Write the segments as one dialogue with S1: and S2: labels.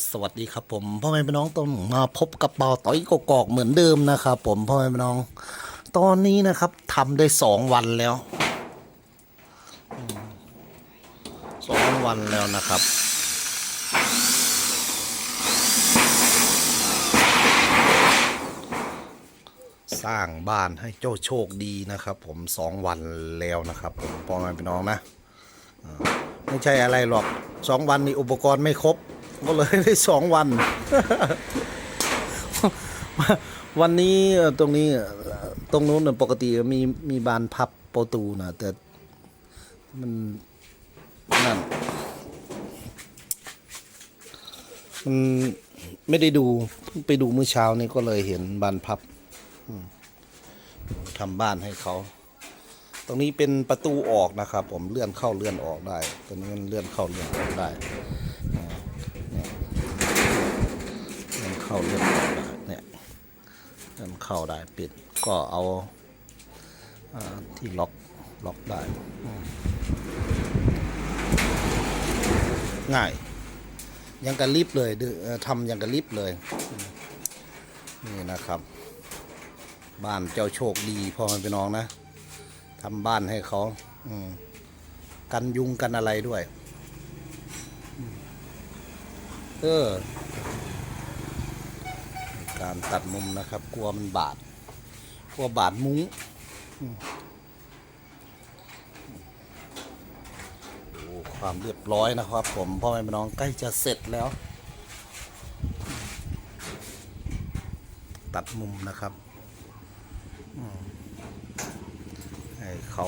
S1: สวัสดีครับผมพ่อแม่พี่น้องต้องมาพบกับเปาต้อยกกอกเหมือนเดิมนะครับผมพ่อแม่พี่น้อง ตอนนี้นะครับทำได้สองวันแล้วสองวันแล้วนะครับสร้างบ้านให้เจ้าโชคดีนะครับ ผมสองวันแล้วนะครับผมพ่อแม่พี่น้องนะไม่ใช่อะไรหรอกสองวันนี้อุปกรณ์ไม่ครบ ก็เลยได้สองวัน วันนี้ตรงนี้ตรงนู้นปกติมีมีบานพับประตูนะแต่มันนั่นมันไม่ได้ดูไปดูเมื่อเช้านี้ก็เลยเห็นบานพับทำบ้านให้เขาตรงนี้เป็นประตูออกนะครับ ผมเลื่อนเข้าเลื่อนออกได้ ตรงนี้มันเลื่อนเข้าเลื่อนออกได้อ่าเนี่ย เข้าเลื่อนออกได้เนี่ยเลื่อนเข้าได้ปิดก็เอาอที่ล็อกล็อกได้ ง่าย ยังกับลิฟต์เลยทำยังกับลิฟต์เลย นี่นะครับ บ้านเจ้าโชคดีพ่อแม่พี่น้องนะทำบ้านให้เขากันยุงกันอะไรด้วย เออ การตัดมุมนะครับ กลัวมันบาด กลัวบาดมุ้งดูความเรียบร้อยนะครับ ผมพ่อแม่น้องใกล้จะเสร็จแล้ว ตัดมุมนะครับให้เขา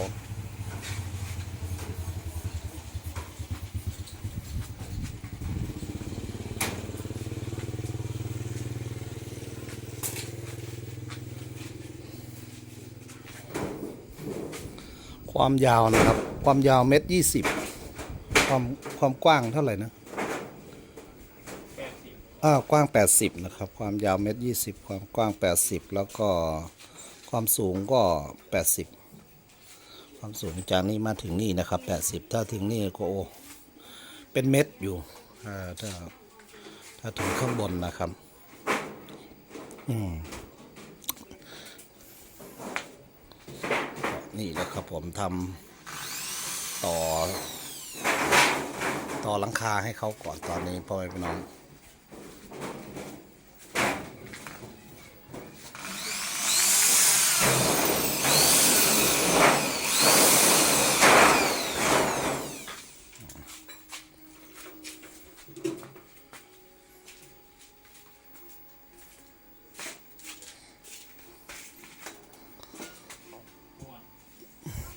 S1: ความยาวนะครับ ความยาวเมตรยี่สิบความความกว้างเท่าไหร่นะอ่ากว้าง 80 นะครับ ความยาวเมตรยี่สิบความกว้าง 80 แล้วก็ความสูงก็ 80 ความสูงจากนี้มาถึงนี่นะครับ 80 ถ้าถึงนี่ก็โอ้เป็นเม็ดอยู่อ่าถ้าถ้าถึงข้างบนนะครับ อืม นี่แหละครับผมทำต่อ ต่อหลังคาให้เขาก่อนตอนนี้พ่อแม่พี่น้อง น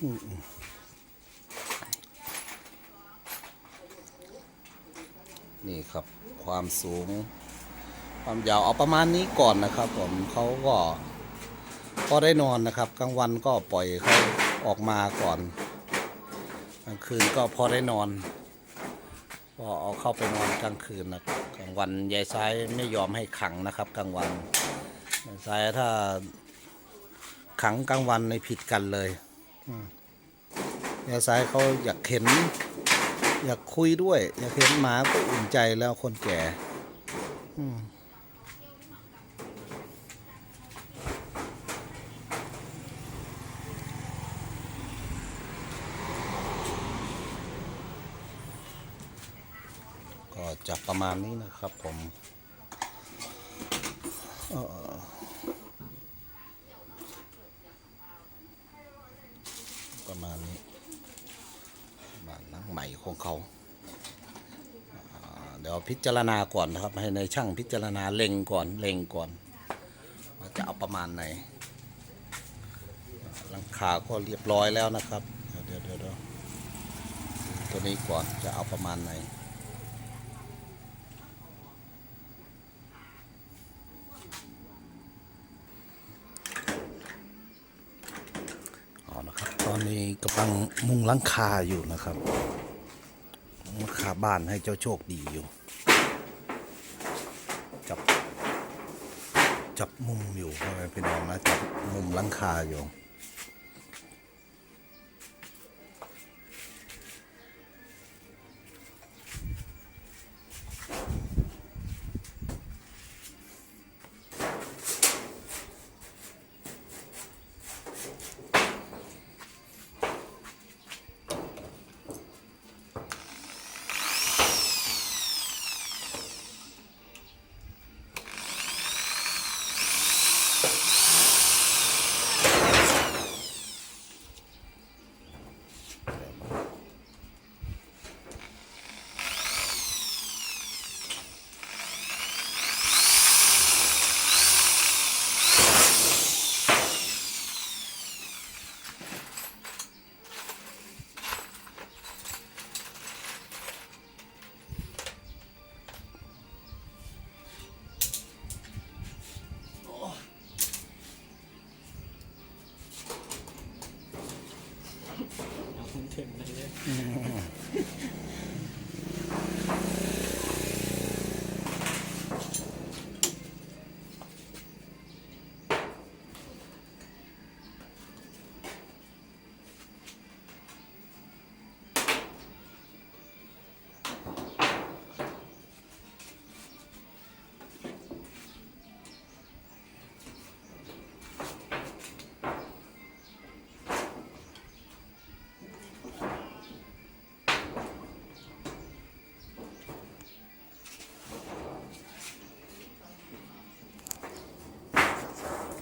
S1: ี่ครับความสูง ความยาวเอาประมาณนี้ก่อนนะครับผมเขาก็พอได้นอนนะครับ กลางวันก็ปล่อยเขาออกมาก่อนกลางคืนก็พอได้นอนก็เอาเข้าไปนอนกลางคืนนะกลางวันยายซ้ายไม่ยอมให้ขังนะครับ กลางวันยายซ้ายถ้าขังกลางวันในผิดกันเลย ยายซ้ายเขาอยากเห็น อยากคุยด้วย อยากเห็นหมาก็อุ่นใจแล้วคนแก่ก็จะประมาณนี้นะครับผมเอ่อประมาณนี้ บ้านหลังใหม่ ของเขา เดี๋ยวพิจารณาก่อนนะครับ ให้ในช่างพิจารณาเล็งก่อนเล็งก่อนว่าจะเอาประมาณไหนหลังคาก็เรียบร้อยแล้วนะครับ เดี๋ยวเดี๋ยวเดี๋ยวตัวนี้ก่อนจะเอาประมาณไหนอนะครับตอนนี้กำลังมุงลังคาอยู่นะครับ มุงหลังคาบ้านให้เจ้าโชคดีอยู่ จับ จับมุมอยู่พ่อแม่พี่น้องนะ จับมุมหลังคาอยู่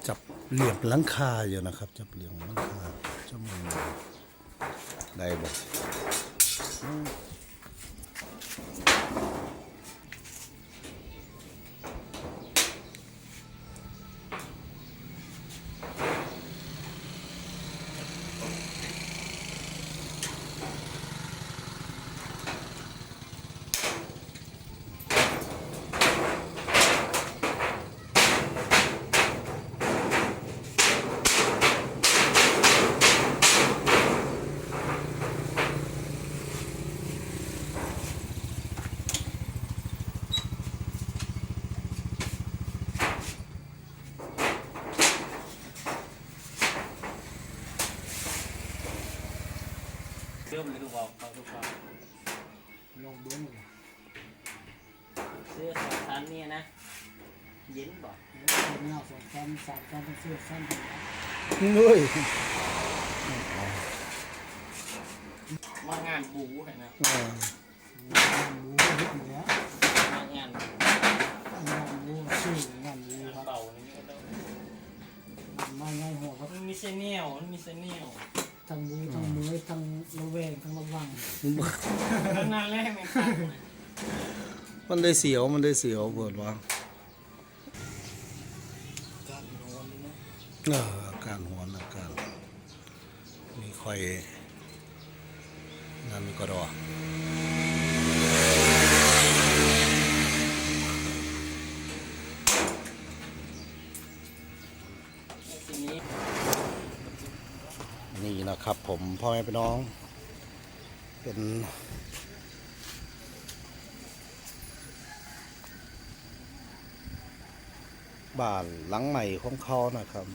S1: จับเหลี่ยมหลังคาอยู่นะครับ จับเหลี่ยมหลังคาจะมึงได้บอก
S2: เริ่มเลยทุกวันเขาทุกวัน
S3: ลองเบิ้งเลย
S2: เสื้อสองชั้นเนี่ยนะเย็นบ่
S3: เงาสองชั้นสามชั้นเป็นเสื้อสั้นถึงแล้ว
S1: เฮ้ย
S2: มางานบูเห็นนะ
S1: อ่า
S3: งานบูนิดเหนือ
S2: มางาน
S3: งานบูชื่องานบูครับ
S2: เป่านี่ก็ต้อง
S3: มาง่ายหัวครับ
S2: มันมีเซเนียลมันมีเซเนียล
S3: ทั้งบูทั้งมือทั้งระแวงทั้งระวัง
S2: นานแรกไหมครับ
S1: มันได้เสียวมันได้เสียวเปิดว่า
S2: การนอนนี่นะ
S1: เอออาการหัวอาการมีค่อยนั่นก็ดอก
S2: ทีนี้
S1: นี่นะ ครับผมพ่อแม่พี่น้อง เป็นบ้านหลังใหม่ของเขานะครับ